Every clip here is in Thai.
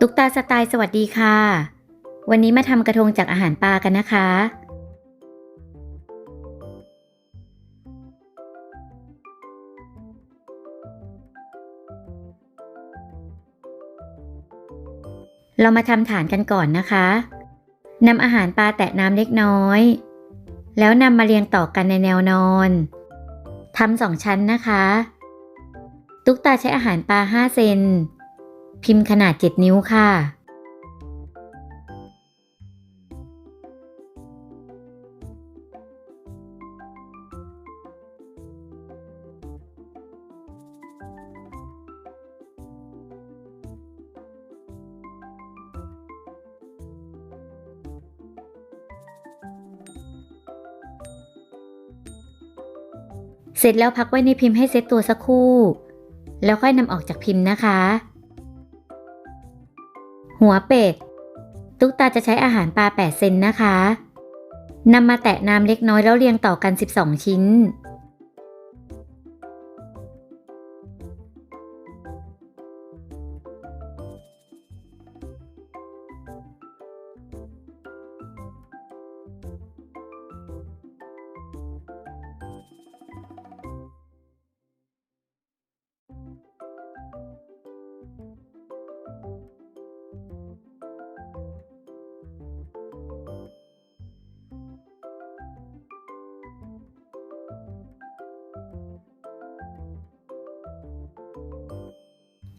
ตุ๊กตาสไตล์สวัสดีค่ะ วันนี้มาทำกระทงจากอาหารปลากันนะคะ เรามาทำฐานกันก่อนนะคะนำอาหารปลาแตะน้ำเล็กน้อย แล้วนำมาเรียงต่อกันในแนวนอนทำสองชั้นนะคะ ตุ๊กตาใช้อาหารปลา 5 เซน พิมพ์ขนาด 7 นิ้วค่ะ เสร็จแล้วพักไว้ในพิมพ์ให้เซตตัวสักครู่ แล้วค่อยนำออกจากพิมพ์นะคะ หัวเป็ด ตุ๊กตาจะใช้อาหารปลา 8 เซนนะคะนำมาแตะน้ำเล็กน้อยแล้วเรียงต่อกัน 12 ชิ้น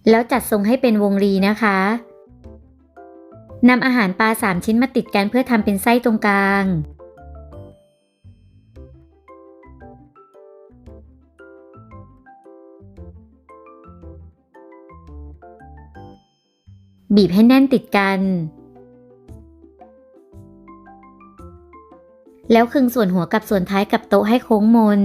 แล้วจัดทรงให้เป็นวงรีนะคะนำอาหารปลา3ชิ้นมาติดกันเพื่อทำเป็นไส้ตรงกลาง บีบให้แน่นติดกัน แล้วคึงส่วนหัวกับส่วนท้ายกับโต๊ะให้โค้งมน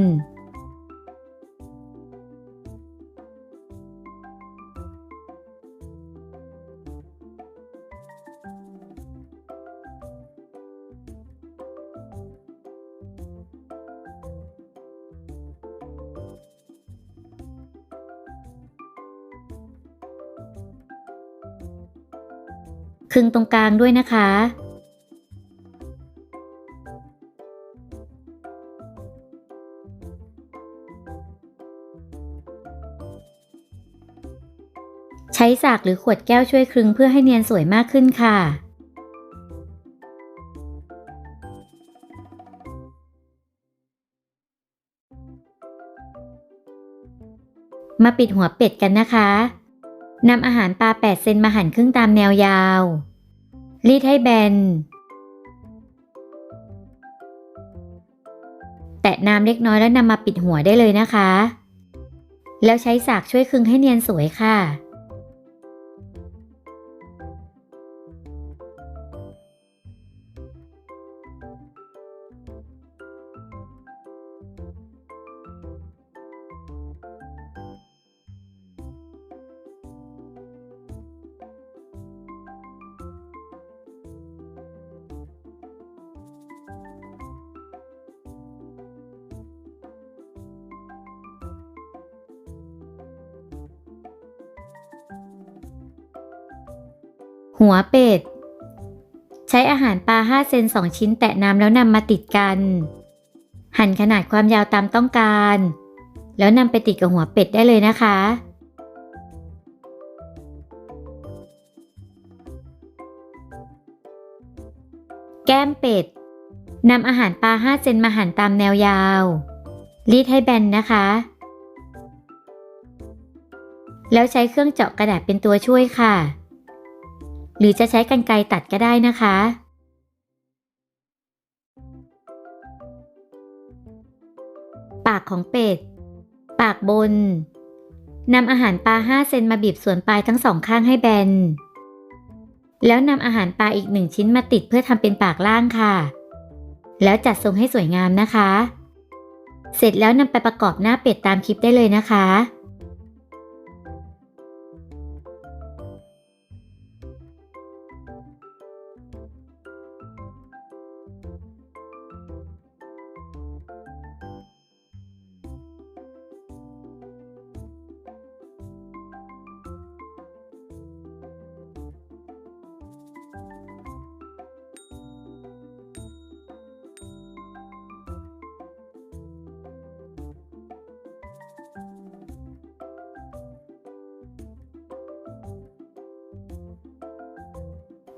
ครึ่งตรงกลางด้วยนะคะ ใช้สากหรือขวดแก้วช่วยคลึงเพื่อให้เนียนสวยมากขึ้นค่ะมาปิดหัวเป็ดกันนะคะ นำอาหารปลา8เซนมาหั่นครึ่งตามแนวยาว รีดให้แบน แตะน้ำเล็กน้อยแล้วนำมาปิดหัวได้เลยนะคะ แล้วใช้สากช่วยคลึงให้เนียนสวยค่ะ หัวเป็ด ใช้อาหารปลา 5 เซน 2 ชิ้นแตะน้ำแล้วนำมาติดกัน หั่นขนาดความยาวตามต้องการ แล้วนำไปติดกับหัวเป็ดได้เลยนะคะ แก้มเป็ดนำอาหารปลา 5 เซนมาหั่นตามแนวยาว รีดให้แบนนะคะ แล้วใช้เครื่องเจาะกระดาษเป็นตัวช่วยค่ะ หรือจะใช้กรรไกรตัดก็ได้นะคะ ปากของเป็ด ปากบนนำอาหารปลา 5 เซนมาบีบส่วนปลายทั้งสองข้างให้แบน แล้วนำอาหารปลาอีกหนึ่งชิ้นมาติดเพื่อทำเป็นปากล่างค่ะ แล้วจัดทรงให้สวยงามนะคะ เสร็จแล้วนำไปประกอบหน้าเป็ดตามคลิปได้เลยนะคะ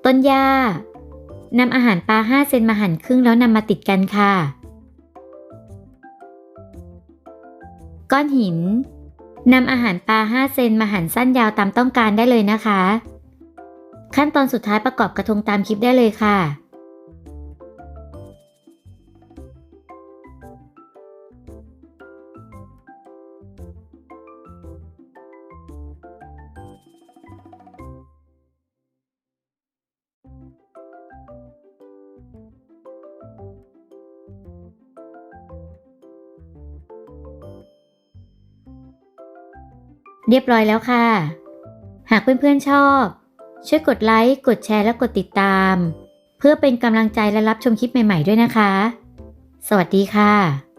ต้นหญ้านำอาหารปลา5เซนมาหั่นครึ่งแล้วนำมาติดกันค่ะ ก้อนหินนำอาหารปลา5เซนมาหั่นสั้นยาวตามต้องการได้เลยนะคะ ขั้นตอนสุดท้ายประกอบกระทงตามคลิปได้เลยค่ะ เรียบร้อยแล้วค่ะ หากเพื่อนๆชอบ ช่วยกดไลค์ กดแชร์และกดติดตาม เพื่อเป็นกำลังใจและรับชมคลิปใหม่ๆด้วยนะคะ สวัสดีค่ะ